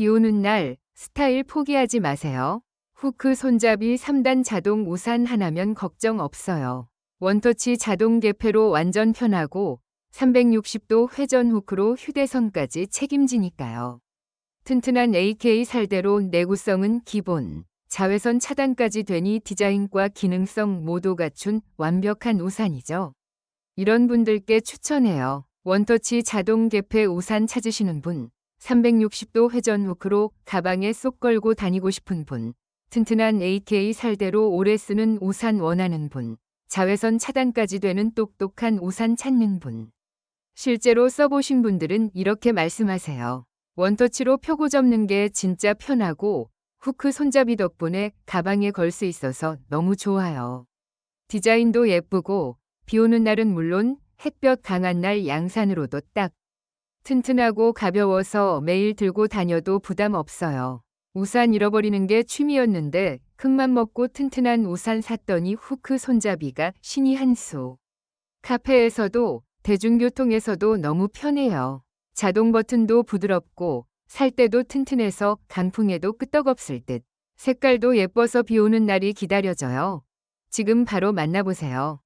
비 오는 날 스타일 포기하지 마세요. 후크 손잡이 3단 자동 우산 하나면 걱정 없어요. 원터치 자동 개폐로 완전 편하고 360도 회전 후크로 휴대선까지 책임지니까요. 튼튼한 AK 살대로 내구성은 기본, 자외선 차단까지 되니 디자인과 기능성 모두 갖춘 완벽한 우산이죠. 이런 분들께 추천해요. 원터치 자동 개폐 우산 찾으시는 분, 360도 회전 후크로 가방에 쏙 걸고 다니고 싶은 분, 튼튼한 AK 살대로 오래 쓰는 우산 원하는 분, 자외선 차단까지 되는 똑똑한 우산 찾는 분. 실제로 써보신 분들은 이렇게 말씀하세요. 원터치로 펴고 접는 게 진짜 편하고 후크 손잡이 덕분에 가방에 걸 수 있어서 너무 좋아요. 디자인도 예쁘고 비 오는 날은 물론 햇볕 강한 날 양산으로도 딱 튼튼하고 가벼워서 매일 들고 다녀도 부담 없어요. 우산 잃어버리는 게 취미였는데 큰맘 먹고 튼튼한 우산 샀더니 후크 손잡이가 신이 한 수. 카페에서도 대중교통에서도 너무 편해요. 자동 버튼도 부드럽고 살 때도 튼튼해서 강풍에도 끄떡없을 듯. 색깔도 예뻐서 비 오는 날이 기다려져요. 지금 바로 만나보세요.